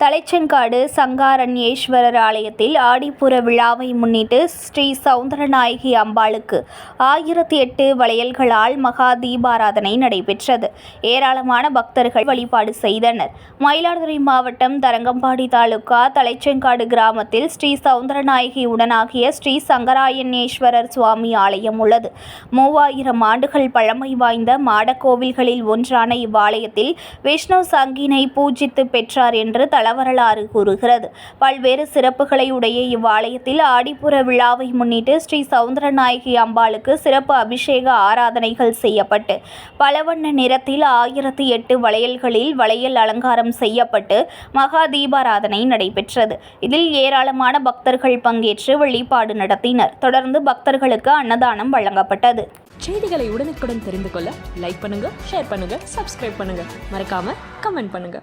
தலைச்செங்காடு சங்காரண்யேஸ்வரர் ஆலயத்தில் ஆடிப்புற விழாவை முன்னிட்டு ஸ்ரீ சவுந்தரநாயகி அம்பாளுக்கு ஆயிரத்தி எட்டு வளையல்களால் மகா தீபாராதனை நடைபெற்றது. ஏராளமான பக்தர்கள் வழிபாடு செய்தனர். மயிலாடுதுறை மாவட்டம் தரங்கம்பாடி தாலுகா தலைச்செங்காடு கிராமத்தில் ஸ்ரீ சவுந்தரநாயகி உடனாகிய ஸ்ரீ சங்கராயண்யேஸ்வரர் சுவாமி ஆலயம் உள்ளது. மூவாயிரம் ஆண்டுகள் பழமை வாய்ந்த மாடக்கோவில்களில் ஒன்றான இவ்வாலயத்தில் விஷ்ணு சங்கினை பூஜித்து பெற்றார் என்று தலவரலாறு கூறுகிறது. பல்வேறு சிறப்புகளை உடைய இவ்வாலயத்தில் ஆடிப்புற விழாவை முன்னிட்டு ஸ்ரீ சவுந்தரநாயகி அம்பாளுக்கு சிறப்பு அபிஷேக ஆராதனைகள் செய்யப்பட்டு பலவண்ண நிறத்தில் ஆயிரத்தி எட்டு வளையல்களில் வளையல் அலங்காரம் செய்யப்பட்டு மகா தீபாராதனை நடைபெற்றது. இதில் ஏராளமான பக்தர்கள் பங்கேற்று வழிபாடு நடத்தினர். தொடர்ந்து பக்தர்களுக்கு அன்னதானம் வழங்கப்பட்டது. செய்திகளை உடனுக்குடன் தெரிந்து கொள்ள லைக் பண்ணுங்க ஷேர் பண்ணுங்க சப்ஸ்கிரைப் பண்ணுங்க. மறக்காம கமெண்ட் பண்ணுங்க.